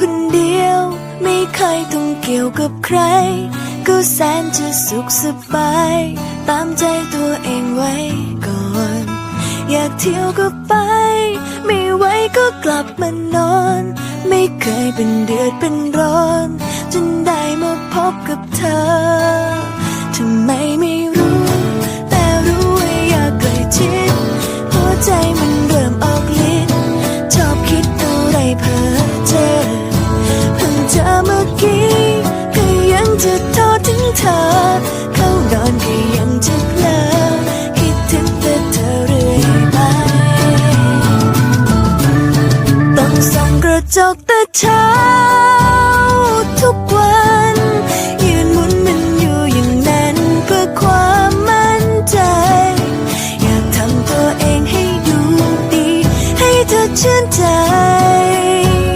คนเดียว ไม่เคยต้องเกี่ยวกับใคร ก็แสนจะสุขสบาย ตามใจตัวเองไว้ก่อน อยากเที่ยวก็ไป ไม่ไหวก็กลับมานอน ไม่เคยเป็นเดือดเป็นร้อน จนได้มาพบกับเธอ จกแต่เช้าทุกวัน ยืนหมุนมันอยู่อย่างนั้นเพื่อความมั่นใจ อยากทำตัวเองให้ดูดี ให้เธอชื่นใจ